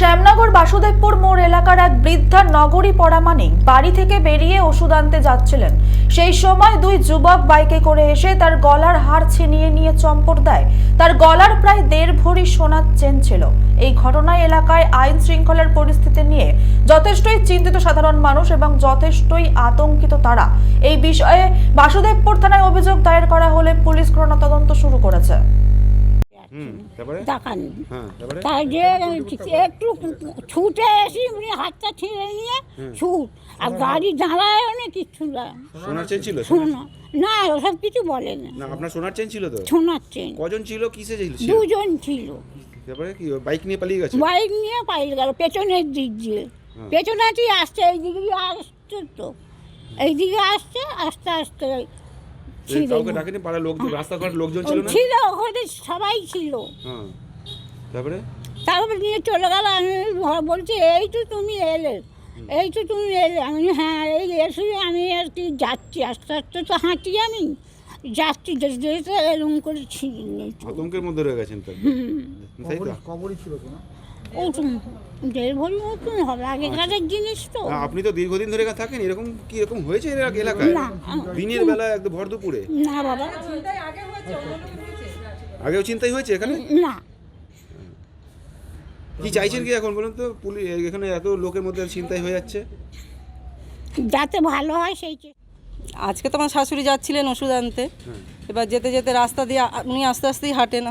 শ্যামনগর বাসুদেবপুর মোড় এলাকার এক বৃদ্ধা নগরী পরামানিক বাড়ি থেকে বেরিয়ে ওষুধ আনতে যাচ্ছিলেন। সেই সময় দুই যুবক বাইকে করে এসে তার গলার হার ছিনিয়ে নিয়ে চম্পট দেয়। তার গলার প্রায় দেড় ভরি সোনার চেন ছিল এই ঘটনায় এলাকায় আইন শৃঙ্খলার পরিস্থিতি নিয়ে যথেষ্টই চিন্তিত সাধারণ মানুষ এবং যথেষ্টই আতঙ্কিত তারা। এই বিষয়ে বাসুদেবপুর থানায় অভিযোগ দায়ের করা হলে পুলিশ ঘটনা তদন্ত শুরু করেছে। হ্যাঁ তাই যে একটু ছুটে এসি উনি হাতটা ছিঁড়ে নিয়ে ছুট। আর গাড়ি দাঁড়ায় না কিচ্ছু না। সোনার চেন ছিল না। ওসব কিছু বলে না। না আপনার সোনার চেন ছিল তো? শোনাচ্ছেন কজন ছিল? কিসে ছিল? দুজন ছিল। তারপরে কি বাইক নিয়ে পালিয়ে গেছে? বাইক নিয়ে পাইল গেল পেছনের দিক দিয়ে। পেছনে তুই আসছে এইদিকে আসছে তো। এইদিকে আসছে আস্তে আস্তে এই কাউকে ডাকেনি পাড়ার লোকজন রাস্তাঘাট লোকজন ছিল না? ছিল ওখানে সবাই ছিল। হ্যাঁ। তারপরে? তারপর নিয়ে চলে গেল আমি বলছি এই তো তুমি এলে এই তো তুমি এলে। আমি হ্যাঁ এই এসে আমি আর কি যাচ্ছি আস্তে আস্তে তো হাঁটি আমি। যাচ্ছি যেতে এরকম করে ছিঁড়ে নিয়েছি। আতঙ্কের মধ্যে রয়ে গেছেন তাই তো? কবরই ছিল তো না ও তো দেড় ভরি মতন হবে আগেকারের জিনিস তো। আপনি তো দীর্ঘদিন ধরে এখানে থাকেন এরকম কি এরকম হয়েছে এর এলাকায়? না। দিনের বেলা একদম ভর দুপুরে? না বাবা। আগেও চিন্তাই হয়েছে এখানে? না। কি চাইছেন কি এখন বলুন তো? পুলিশ এখানে এত লোকের মধ্যে চিন্তাই হয়ে যাচ্ছে। যাতে ভালো হয় সেই চেষ্টা আজকে তো আমার শাশুড়ি যাচ্ছিলেন ওষুধ আনতে। এবার যেতে যেতে রাস্তা দিয়ে উনি আস্তে আস্তেই হাঁটেন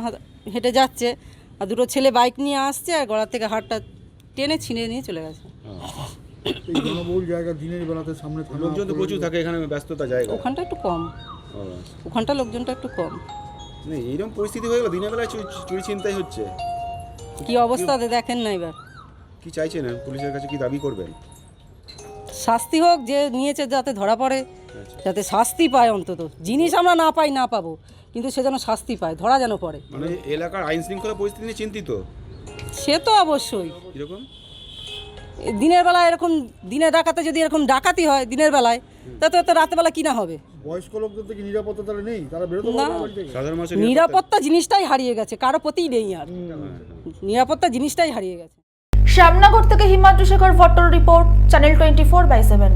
হেঁটে যাচ্ছে। আর দুটো ছেলে বাইক নিয়ে আসছে আর গলার থেকে হাটটা টেনে ছিঁড়ে নিয়ে চলে গেছে। জনবহুল জায়গা দিনের বেলাতে সামনে লোকজন তো প্রচুর থাকে এখানে ব্যস্ততা জায়গা। ওখানটা একটু কম। ওখানটা লোকজনটা একটু কম। এইরকম পরিস্থিতি হয়ে গেল দিনের বেলায় চুরি চুরি চিন্তাই হচ্ছে। কি অবস্থাতে দেখেন না এবার। কি চাইছেন পুলিশের কাছে কি দাবি করবেন? শাস্তি হোক যে নিয়েছে যাতে ধরা পড়ে যাতে শাস্তি পায় অন্তত। জিনিস আমরা না পাই না পাবো কিন্তু সে যেন শাস্তি পায় ধরা যেন পড়ে। মানে এলাকার আইন শৃঙ্খলা পরিস্থিতি নিয়ে চিন্তিত? সে তো অবশ্যই। কীরকম? এ দিনের বেলায় এরকম দিনে ডাকাতে যদি এরকম ডাকাতি হয় দিনের বেলায় তা তো তো রাতের কি না হবে? বয়স্ক লোকদের থেকে নিরাপত্তা তারা নেই তারা বেরোতে না। সাধারণ মানুষের নিরাপত্তা? জিনিসটাই হারিয়ে গেছে কারও প্রতিই নেই আর। নিরাপত্তা জিনিসটাই হারিয়ে গেছে। শ্যামনগর থেকে Himadri Shekhar ভট্টর report channel twenty four by seven